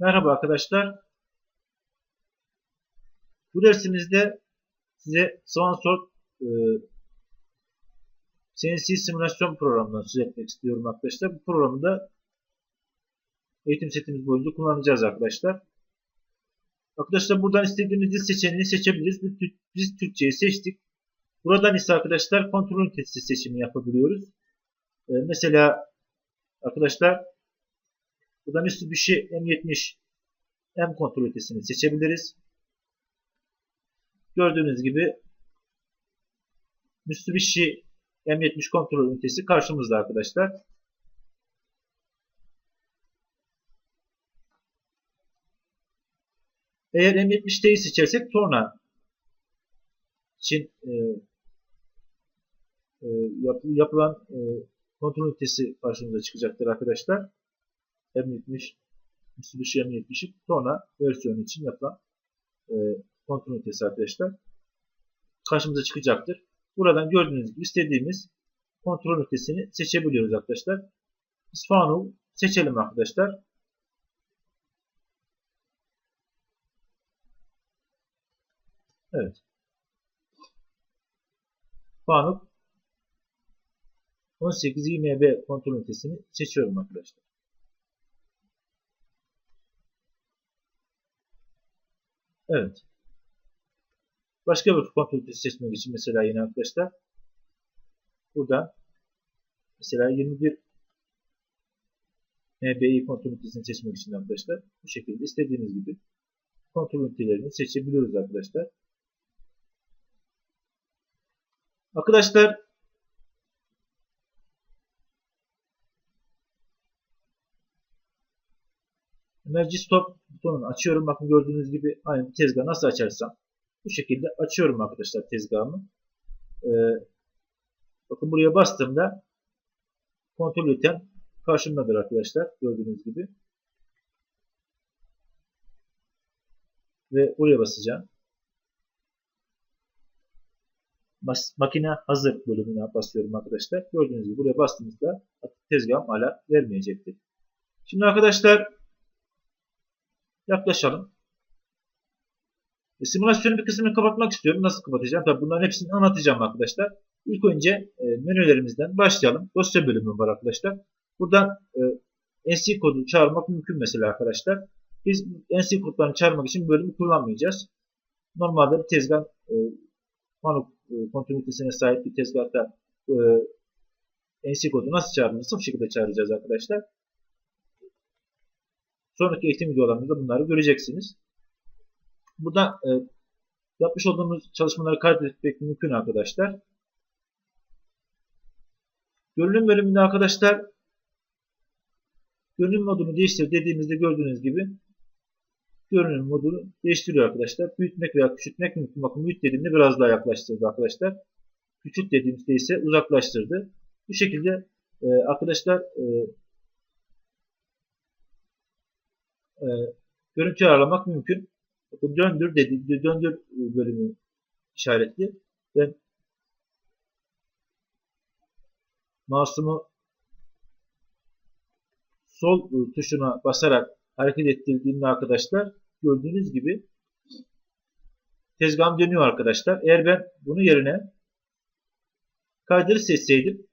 Merhaba arkadaşlar. Bu dersimizde size Swansort e, CNC simülasyon programından söz etmek istiyorum arkadaşlar. Bu programı da eğitim setimiz boyunca kullanacağız arkadaşlar. Arkadaşlar buradan istediğimiz dil seçeneğini seçebiliriz. Biz, biz Türkçeyi seçtik. Buradan ise arkadaşlar kontrol ünitesi seçimi yapabiliyoruz. E, mesela arkadaşlar buradan Mitsubishi M70 M kontrol ünitesini seçebiliriz. Gördüğünüz gibi Mitsubishi M70 kontrol ünitesi karşımızda arkadaşlar. Eğer M70'teyi seçersek torna için e, e, yap, yapılan e, kontrol ünitesi karşımıza çıkacaktır arkadaşlar. M70 Mitsubishi M70'i torna versiyonu için yapılan e, kontrol ünitesi arkadaşlar. Karşımıza çıkacaktır. Buradan gördüğünüz gibi istediğimiz kontrol ünitesini seçebiliyoruz arkadaşlar. Isfanul seçelim arkadaşlar. Evet. Fanuk 18 IMB kontrol ünitesini seçiyorum arkadaşlar. Evet. Başka bir ünitesi seçmek için mesela yine arkadaşlar burada mesela 21 MBI kontrol ünitesini seçmek için arkadaşlar bu şekilde istediğiniz gibi kontrol ünitelerini seçebiliyoruz arkadaşlar. Arkadaşlar Emergency Stop butonunu açıyorum. Bakın gördüğünüz gibi aynı tezgah nasıl açarsam bu şekilde açıyorum arkadaşlar tezgahımı. Ee, bakın buraya bastığımda kontrol üniten karşımdadır arkadaşlar. Gördüğünüz gibi. Ve buraya basacağım. makine hazır bölümüne basıyorum arkadaşlar. Gördüğünüz gibi buraya bastığımızda tezgahım hala vermeyecektir. Şimdi arkadaşlar yaklaşalım. E, simülasyonun bir kısmını kapatmak istiyorum. Nasıl kapatacağım? Tabi bunların hepsini anlatacağım arkadaşlar. İlk önce e, menülerimizden başlayalım. Dosya bölümü var arkadaşlar. Buradan e, NC kodu çağırmak mümkün mesela arkadaşlar. Biz NC kodlarını çağırmak için bölümü kullanmayacağız. Normalde bir tezgah e, Manuk kontinuitesine sahip bir tezgahta NC kodu nasıl çağrılırsa bu şekilde çağıracağız arkadaşlar. Sonraki eğitim videolarımızda bunları göreceksiniz. Burada e, yapmış olduğumuz çalışmaları kaydetmek mümkün arkadaşlar. Görünüm bölümünde arkadaşlar görünüm modunu değiştir dediğimizde gördüğünüz gibi görünüm modunu değiştiriyor arkadaşlar. Büyütmek veya küçültmek mümkün. Bakın büyüt dediğimde biraz daha yaklaştırdı arkadaşlar. Küçült dediğimizde ise uzaklaştırdı. Bu şekilde e, arkadaşlar e, e, görüntü ayarlamak mümkün. Bakın döndür dedi, döndür bölümü işaretli. Ben mouse'umu sol tuşuna basarak hareket ettirdiğimde arkadaşlar gördüğünüz gibi tezgahım dönüyor arkadaşlar. Eğer ben bunu yerine kaydırı seçseydim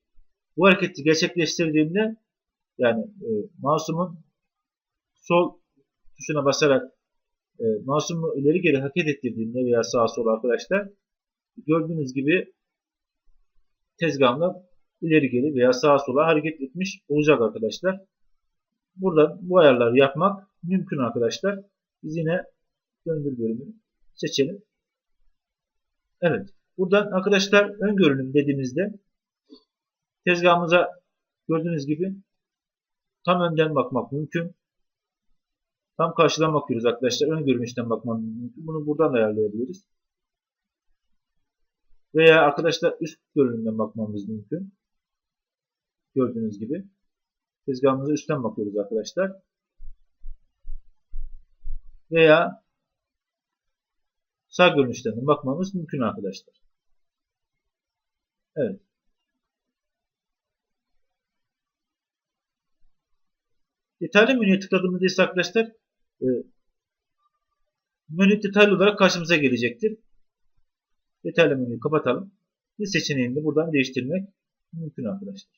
bu hareketi gerçekleştirdiğimde yani e, mouse'umun sol tuşuna basarak e, mouse'umu ileri geri hareket ettirdiğimde veya sağa sola arkadaşlar gördüğünüz gibi tezgahımda ileri geri veya sağa sola hareket etmiş olacak arkadaşlar. Burada bu ayarları yapmak mümkün arkadaşlar. Biz yine döndür bölümünü seçelim. Evet. Buradan arkadaşlar ön görünüm dediğimizde tezgahımıza gördüğünüz gibi tam önden bakmak mümkün. Tam karşıdan bakıyoruz arkadaşlar. Ön görünüşten bakmam mümkün. Bunu buradan da ayarlayabiliriz. Veya arkadaşlar üst görünümden bakmamız mümkün. Gördüğünüz gibi. Tezgahımıza üstten bakıyoruz arkadaşlar. Veya sağ görünüşten bakmamız mümkün arkadaşlar. Evet. Detaylı menüye tıkladığımızda ise arkadaşlar menü detaylı olarak karşımıza gelecektir. Detaylı menüyü kapatalım. Bir seçeneğini buradan değiştirmek mümkün arkadaşlar.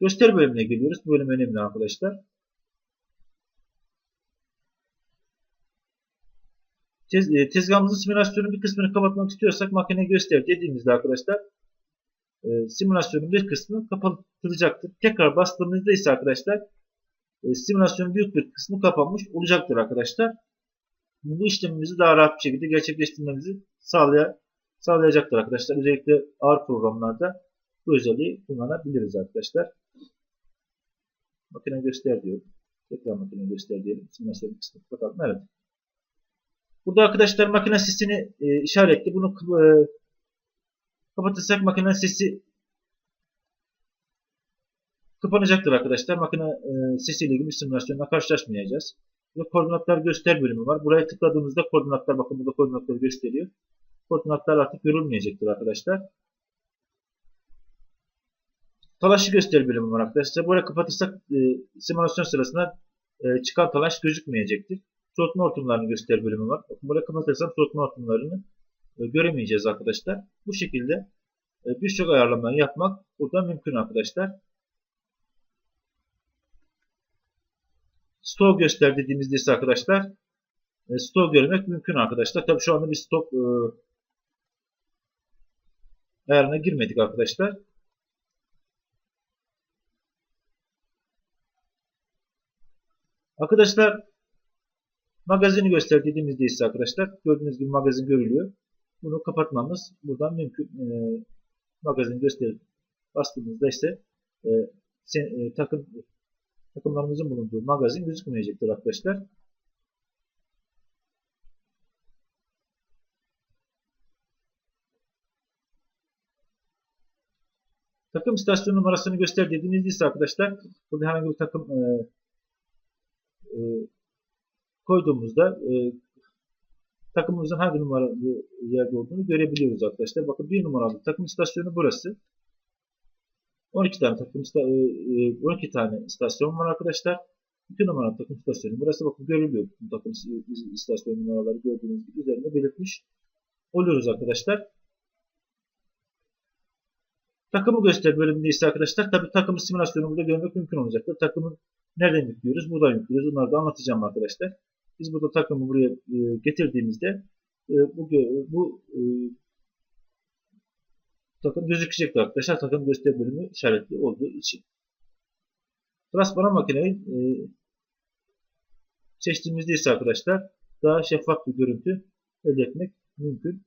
Göster bölümüne geliyoruz. Bu bölüm önemli arkadaşlar. Tez, e, tezgahımızın simülasyonun bir kısmını kapatmak istiyorsak makine göster dediğimizde arkadaşlar e, simülasyonun bir kısmı kapatılacaktır. Tekrar bastığımızda ise arkadaşlar e, simülasyonun büyük bir kısmı kapanmış olacaktır arkadaşlar. Bu işlemimizi daha rahat bir şekilde gerçekleştirmemizi sağlay sağlayacaktır arkadaşlar. Özellikle ağır programlarda bu özelliği kullanabiliriz arkadaşlar. Makine göster diyorum. Tekrar makine göster diyelim. Simülasyon kısmı kapatalım. Evet. Burada arkadaşlar makine sesini e, işaretli. Bunu e, kapatırsak makine sesi kapanacaktır arkadaşlar. Makine e, sesiyle ilgili simülasyonla karşılaşmayacağız. Burada koordinatlar göster bölümü var. Buraya tıkladığımızda koordinatlar bakın burada koordinatları gösteriyor. Koordinatlar artık görülmeyecektir arkadaşlar. Talaşı göster bölümü var arkadaşlar. Buraya kapatırsak e, simülasyon sırasında e, çıkan talaş gözükmeyecektir. Soğutma hortumlarını göster bölümü var. Bakın buraya kapatırsam soğutma hortumlarını e, göremeyeceğiz arkadaşlar. Bu şekilde e, birçok ayarlama yapmak burada mümkün arkadaşlar. Stok göster dediğimizde ise arkadaşlar e, stok görmek mümkün arkadaşlar. Tabi şu anda bir stok e, ayarına girmedik arkadaşlar. Arkadaşlar magazini göster dediğimizde ise arkadaşlar gördüğünüz gibi magazin görülüyor. Bunu kapatmamız buradan mümkün. E, magazin göster bastığımızda ise e, sen, e, takım takımlarımızın bulunduğu magazin gözükmeyecektir arkadaşlar. Takım istasyon numarasını göster dediğinizde ise arkadaşlar burada herhangi bir takım e, e, koyduğumuzda e, takımımızın hangi numaralı yerde olduğunu görebiliyoruz arkadaşlar. Bakın bir numaralı takım istasyonu burası. 12 tane takım 12 tane istasyon var arkadaşlar. 2 numaralı takım istasyonu. Burası bakın görülüyor. Takım istasyon numaraları gördüğünüz gibi üzerinde belirtmiş oluyoruz arkadaşlar. Takımı göster bölümünde ise arkadaşlar tabi takım simülasyonu burada görmek mümkün olacaktır. Takımı nereden yüklüyoruz? Buradan yüklüyoruz. Bunları da anlatacağım arkadaşlar. Biz burada takımı buraya e, getirdiğimizde e, bu, bu e, takım gözükecektir arkadaşlar. Takım göster bölümü işaretli olduğu için. Transparan makineyi e, seçtiğimizde ise arkadaşlar daha şeffaf bir görüntü elde etmek mümkün.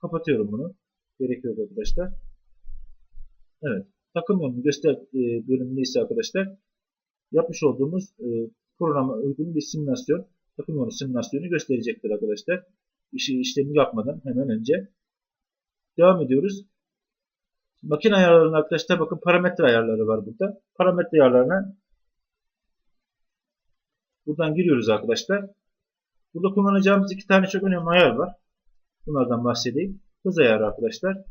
Kapatıyorum bunu. Gerekiyor arkadaşlar. Evet. Takım yönünü göster e, bölümünde ise arkadaşlar yapmış olduğumuz e, programa uygun bir simülasyon, takım yönü simülasyonu gösterecektir arkadaşlar. İşi, işlemi yapmadan hemen önce. Devam ediyoruz. Makine ayarlarına arkadaşlar bakın parametre ayarları var burada. Parametre ayarlarına buradan giriyoruz arkadaşlar. Burada kullanacağımız iki tane çok önemli ayar var. Bunlardan bahsedeyim. Hız ayarı arkadaşlar.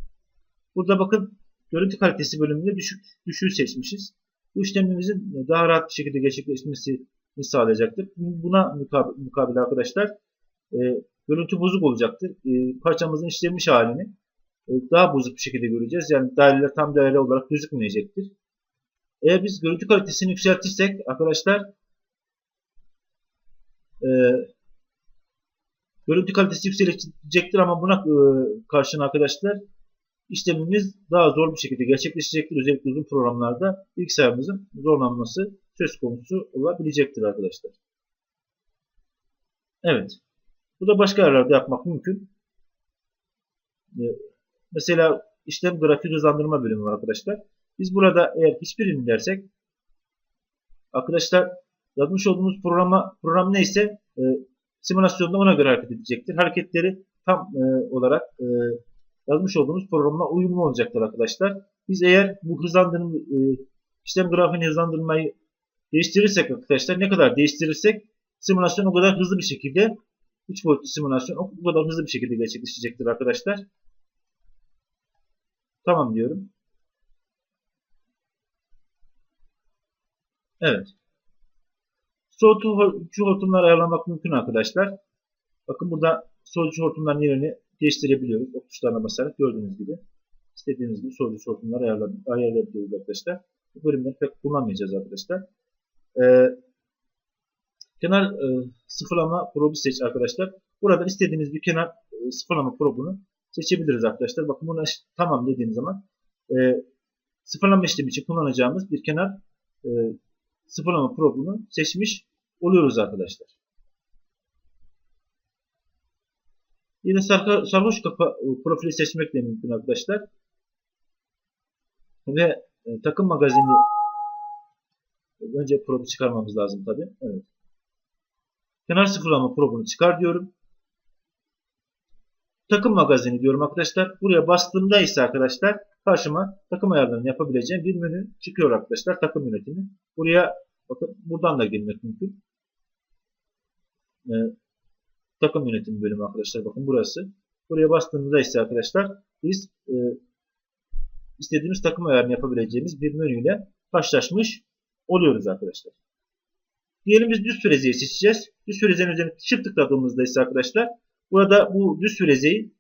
Burada bakın görüntü kalitesi bölümünde düşük düşüğü seçmişiz. Bu işlemimizin daha rahat bir şekilde gerçekleşmesini sağlayacaktır. Buna mukabil arkadaşlar e, görüntü bozuk olacaktır. E, parçamızın işlenmiş halini daha bozuk bir şekilde göreceğiz. Yani daireler tam daire olarak gözükmeyecektir. Eğer biz görüntü kalitesini yükseltirsek arkadaşlar e, görüntü kalitesi yükselecektir ama buna e, karşın arkadaşlar işlemimiz daha zor bir şekilde gerçekleşecektir. Özellikle uzun programlarda bilgisayarımızın zorlanması söz konusu olabilecektir arkadaşlar. Evet. Bu da başka yerlerde yapmak mümkün. Mesela işlem grafik hızlandırma bölümü var arkadaşlar. Biz burada eğer hiçbirini dersek arkadaşlar yazmış olduğumuz programa program neyse e, simülasyonda ona göre hareket edecektir. Hareketleri tam e, olarak e, yazmış olduğumuz programla uyumlu olacaktır arkadaşlar. Biz eğer bu hızlandırma e, işlem grafiğini hızlandırmayı değiştirirsek arkadaşlar ne kadar değiştirirsek simülasyon o kadar hızlı bir şekilde 3 boyutlu simülasyon o kadar hızlı bir şekilde gerçekleşecektir arkadaşlar. Tamam diyorum. Evet. Soğutucu hortumları ayarlamak mümkün arkadaşlar. Bakın burada soğutucu hortumların yerini değiştirebiliyoruz. O tuşlarına basarak gördüğünüz gibi. istediğimiz gibi soğutucu hortumları ayarla- ayarlayabiliyoruz arkadaşlar. Bu bölümleri pek kullanmayacağız arkadaşlar. Ee, kenar e, sıfırlama probu seç arkadaşlar. Burada istediğiniz bir kenar e, sıfırlama probunu seçebiliriz arkadaşlar. Bakın bunu tamam dediğim zaman e, sıfırlama işlemi için kullanacağımız bir kenar e, sıfırlama probunu seçmiş oluyoruz arkadaşlar. Yine sarhoş kafa e, profili seçmek de mümkün arkadaşlar. Ve e, takım magazini önce probu çıkarmamız lazım tabi. Evet. Kenar sıfırlama probunu çıkar diyorum. Takım magazini diyorum arkadaşlar. Buraya bastığımda ise arkadaşlar karşıma takım ayarlarını yapabileceğim bir menü çıkıyor arkadaşlar. Takım yönetimi. Buraya bakın buradan da girmek mümkün. Ee, takım yönetimi bölümü arkadaşlar. Bakın burası. Buraya bastığımızda ise arkadaşlar biz e, istediğimiz takım ayarını yapabileceğimiz bir menüyle karşılaşmış oluyoruz arkadaşlar. Diyelim biz düz frezeyi seçeceğiz. Düz frezenin üzerine çift tıkladığımızda ise arkadaşlar burada bu düz frezeyi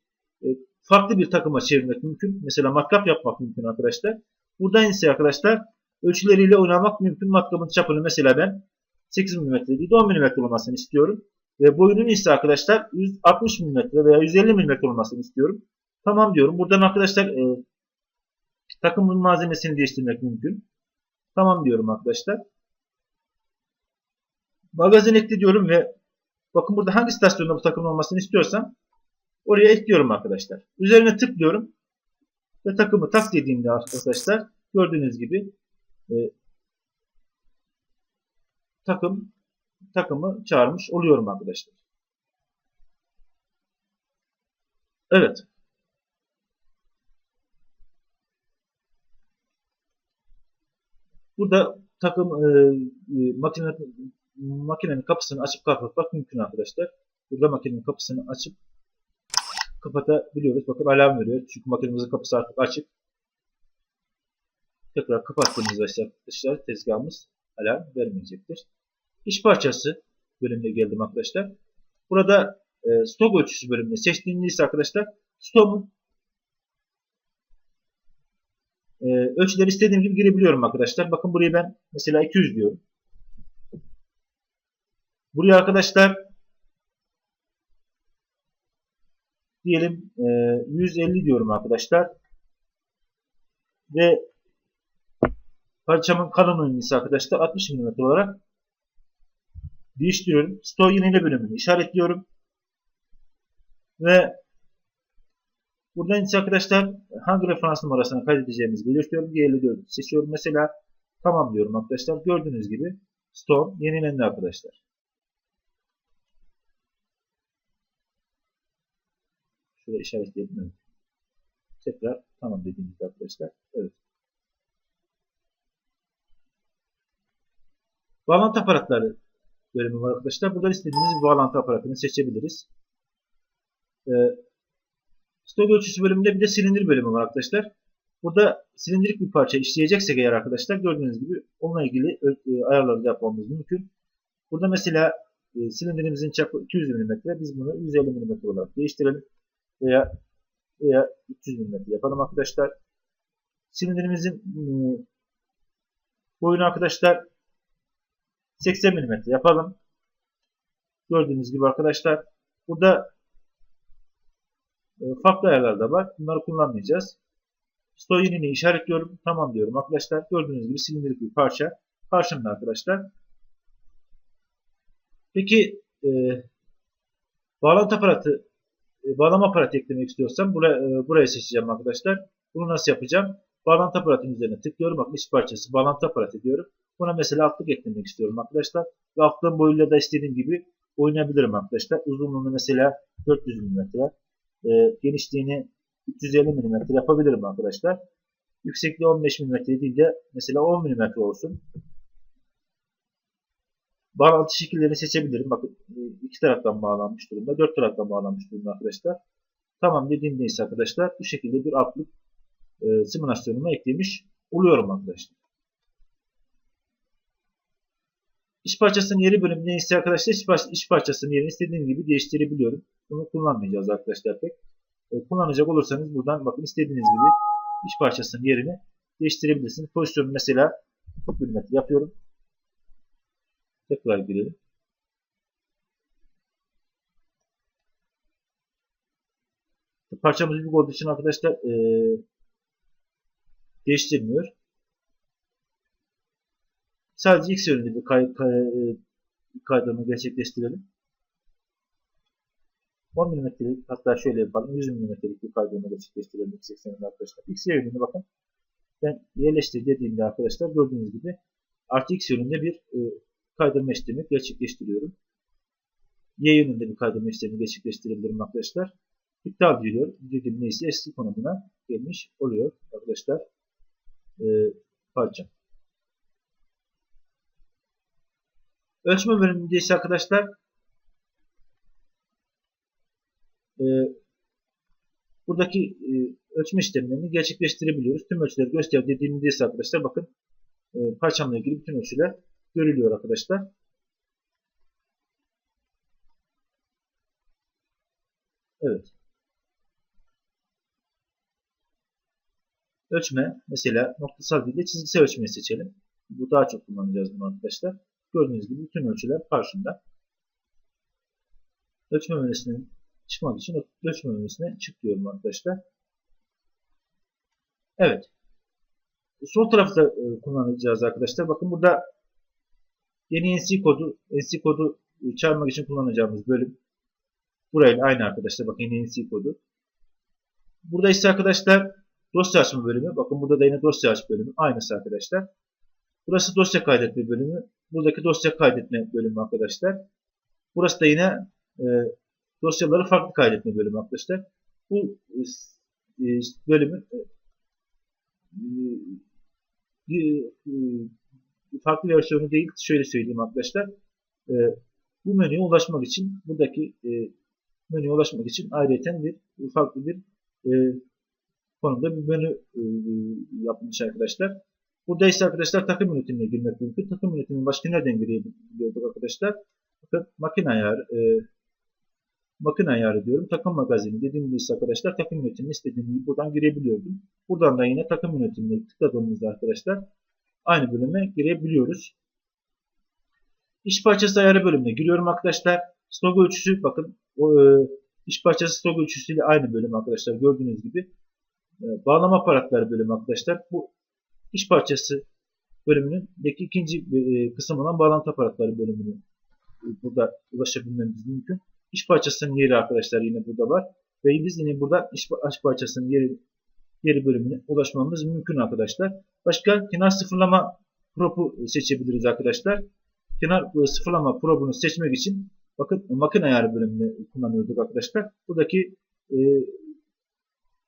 e, farklı bir takıma çevirmek mümkün. Mesela matkap yapmak mümkün arkadaşlar. Buradan ise arkadaşlar ölçüleriyle oynamak mümkün. Matkapın çapını mesela ben 8 mm değil 10 mm olmasını istiyorum. Ve boyunun ise arkadaşlar 160 mm veya 150 mm olmasını istiyorum. Tamam diyorum. Buradan arkadaşlar e, takımın malzemesini değiştirmek mümkün. Tamam diyorum arkadaşlar. Magazin ekle diyorum ve bakın burada hangi istasyonda bu takımın olmasını istiyorsam oraya ekliyorum arkadaşlar. Üzerine tıklıyorum ve takımı tak dediğimde arkadaşlar gördüğünüz gibi e, takım takımı çağırmış oluyorum arkadaşlar. Evet. Burada takım e, e, makine, makinenin kapısını açıp kapatmak mümkün arkadaşlar. Burada makinenin kapısını açıp kapatabiliyoruz. Bakın alarm veriyor. Çünkü makinemizin kapısı artık açık. Tekrar kapattığımızda arkadaşlar tezgahımız alarm vermeyecektir. İş parçası bölümüne geldim arkadaşlar. Burada e, stok ölçüsü bölümünde seçtiğinizde arkadaşlar stoğumun e, ölçüleri istediğim gibi girebiliyorum arkadaşlar. Bakın buraya ben mesela 200 diyorum. Buraya arkadaşlar diyelim e, 150 diyorum arkadaşlar. Ve parçamın kalınlığı ise arkadaşlar 60 mm olarak değiştiriyorum. Store yenile bölümünü işaretliyorum. Ve buradan ise arkadaşlar hangi referans numarasını kaydedeceğimizi belirtiyorum. G54 seçiyorum. Mesela tamam diyorum arkadaşlar. Gördüğünüz gibi store yenilendi arkadaşlar. Şöyle işaretleyelim. Tekrar tamam dediğimizde arkadaşlar. Evet. Bağlantı aparatları bölümü var arkadaşlar. Burada istediğimiz bağlantı aparatını seçebiliriz. Ee, stok ölçüsü bölümünde bir de silindir bölümü var arkadaşlar. Burada silindirik bir parça işleyeceksek eğer arkadaşlar gördüğünüz gibi onunla ilgili e, ayarları da yapmamız mümkün. Burada mesela e, silindirimizin çapı 200 mm. Biz bunu 150 mm olarak değiştirelim. Veya veya 300 mm yapalım arkadaşlar. Silindirimizin e, boyunu arkadaşlar 80 mm yapalım. Gördüğünüz gibi arkadaşlar burada e, farklı ayarlar da var. Bunları kullanmayacağız. Store yenini işaretliyorum. Tamam diyorum arkadaşlar. Gördüğünüz gibi silindirik bir parça. Karşımda arkadaşlar. Peki e, bağlantı aparatı bağlama aparatı eklemek istiyorsam buraya, e, buraya seçeceğim arkadaşlar. Bunu nasıl yapacağım? Bağlantı aparatının üzerine tıklıyorum. Bakın iç parçası bağlantı aparatı diyorum. Buna mesela altlık eklemek istiyorum arkadaşlar. Ve altlığın boyuyla da istediğim gibi oynayabilirim arkadaşlar. Uzunluğunu mesela 400 mm, e, genişliğini 350 mm yapabilirim arkadaşlar. Yüksekliği 15 mm değil de mesela 10 mm olsun. Bağlantı şekillerini seçebilirim. Bakın e, iki taraftan bağlanmış durumda, dört taraftan bağlanmış durumda arkadaşlar. Tamam dediğimde ise arkadaşlar bu şekilde bir altlık e, simülasyonuma eklemiş oluyorum arkadaşlar. İş parçasının yeri bölümü neyse arkadaşlar iş, parça, iş parçasının yerini istediğim gibi değiştirebiliyorum. Bunu kullanmayacağız arkadaşlar pek. E, kullanacak olursanız buradan bakın istediğiniz gibi iş parçasının yerini değiştirebilirsiniz. Pozisyonu mesela 40 mm yapıyorum. Tekrar girelim. Parçamız büyük olduğu için arkadaşlar e, değiştirmiyor. Sadece X yönünde bir kay, kay, e, kaydırma gerçekleştirelim. 10 mm'lik hatta şöyle yapalım 100 mm'lik bir kaydırma gerçekleştirelim X ekseninde arkadaşlar. X yönünde bakın ben yerleştir dediğimde arkadaşlar gördüğünüz gibi artı X yönünde bir e, kaydırma işlemi gerçekleştiriyorum. Y yönünde bir kaydırma işlemi gerçekleştirebilirim arkadaşlar. İptal diyor. Dediğim neyse eski konumuna gelmiş oluyor arkadaşlar. E, parça. Ölçme bölümünde ise arkadaşlar e, buradaki e, ölçme işlemlerini gerçekleştirebiliyoruz. Tüm ölçüleri göster dediğimde ise arkadaşlar bakın e, parçamla ilgili bütün ölçüler görülüyor arkadaşlar. Evet. Ölçme mesela noktasal değil de çizgisel ölçmeyi seçelim. Bu daha çok kullanacağız bunu arkadaşlar. Gördüğünüz gibi bütün ölçüler karşımda. Ölçme menüsüne çıkmak için ölçme menüsüne çık diyorum arkadaşlar. Evet. Sol tarafta e, kullanacağız arkadaşlar. Bakın burada yeni NC kodu, NC kodu çağırmak için kullanacağımız bölüm. Burayla aynı arkadaşlar. Bakın yeni NC kodu. Burada ise arkadaşlar dosya açma bölümü. Bakın burada da yine dosya aç bölümü. Aynısı arkadaşlar. Burası dosya kaydetme bölümü. Buradaki dosya kaydetme bölümü arkadaşlar. Burası da yine e, dosyaları farklı kaydetme bölümü arkadaşlar. Bu e, bölümün e, e, farklı versiyonu değil. Şöyle söyleyeyim arkadaşlar. E, bu menüye ulaşmak için buradaki e, menüye ulaşmak için ayrıca bir farklı bir e, konumda bir menü e, yapmış arkadaşlar. Burada ise arkadaşlar takım yönetimine girmek mümkün. Takım yönetiminin başka nereden girebiliyorduk arkadaşlar? Bakın makine ayarı, e, makine ayarı diyorum. Takım magazini dediğimde ise arkadaşlar takım yönetimini istediğim gibi buradan girebiliyordum. Buradan da yine takım yönetimine tıkladığımızda arkadaşlar aynı bölüme girebiliyoruz. İş parçası ayarı bölümüne giriyorum arkadaşlar. Stok ölçüsü bakın o, e, iş parçası stok ölçüsüyle aynı bölüm arkadaşlar gördüğünüz gibi. E, bağlama aparatları bölümü arkadaşlar. Bu iş parçası bölümünündeki ikinci e, kısım olan bağlantı aparatları bölümünü e, burada ulaşabilmemiz mümkün. İş parçasının yeri arkadaşlar yine burada var. Ve biz yine burada iş, iş parçasının yeri, yeri bölümüne ulaşmamız mümkün arkadaşlar. Başka kenar sıfırlama probu seçebiliriz arkadaşlar. Kenar e, sıfırlama probunu seçmek için bakın makine ayarı bölümünü kullanıyorduk arkadaşlar. Buradaki e,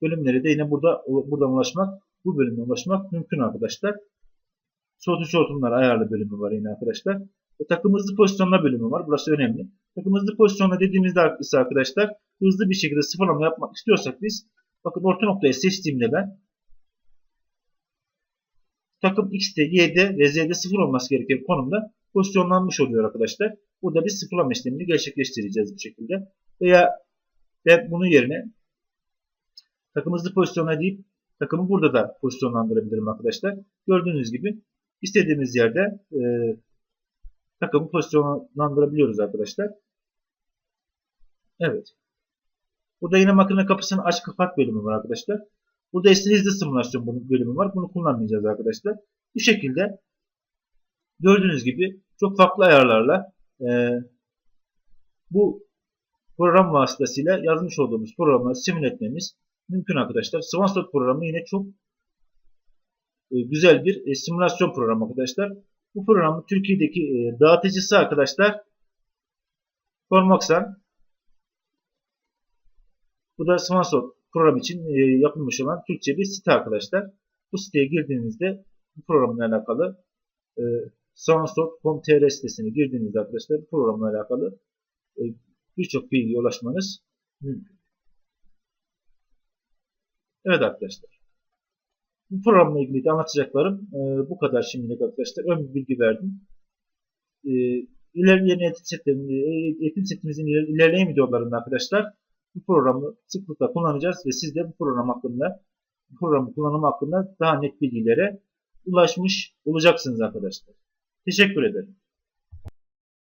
bölümleri de yine burada buradan ulaşmak bu bölüme ulaşmak mümkün arkadaşlar. Soğutucu hortumlar ayarlı bölümü var yine arkadaşlar. Ve takım hızlı pozisyonla bölümü var. Burası önemli. Takım hızlı pozisyonla dediğimizde ise arkadaşlar hızlı bir şekilde sıfırlama yapmak istiyorsak biz bakın orta noktayı seçtiğimde ben takım X'de, Y'de ve Z'de sıfır olması gereken konumda pozisyonlanmış oluyor arkadaşlar. Burada biz sıfırlama işlemini gerçekleştireceğiz bu şekilde. Veya ben bunun yerine takım hızlı pozisyona deyip takımı burada da pozisyonlandırabilirim arkadaşlar. Gördüğünüz gibi istediğimiz yerde e, takımı pozisyonlandırabiliyoruz arkadaşlar. Evet. Burada yine makine kapısının aç kapat bölümü var arkadaşlar. Burada hızlı simülasyon bölümü var. Bunu kullanmayacağız arkadaşlar. Bu şekilde gördüğünüz gibi çok farklı ayarlarla e, bu program vasıtasıyla yazmış olduğumuz programları simüle etmemiz mümkün arkadaşlar. Swansot programı yine çok e, güzel bir e, simülasyon programı arkadaşlar. Bu programı Türkiye'deki e, dağıtıcısı arkadaşlar Formoxan. Bu da Swansot program için yapılmış olan Türkçe bir site arkadaşlar. Bu siteye girdiğinizde bu programla alakalı e, Swansot.com.tr sitesine girdiğinizde arkadaşlar bu programla alakalı birçok bilgiye ulaşmanız mümkün. Evet arkadaşlar. Bu programla ilgili de anlatacaklarım e, bu kadar şimdilik arkadaşlar. Ön bir bilgi verdim. e, ilerleyen eğitim, e, iler- ilerleyen videolarında arkadaşlar bu programı sıklıkla kullanacağız ve siz de bu program hakkında bu programı kullanımı hakkında daha net bilgilere ulaşmış olacaksınız arkadaşlar. Teşekkür ederim.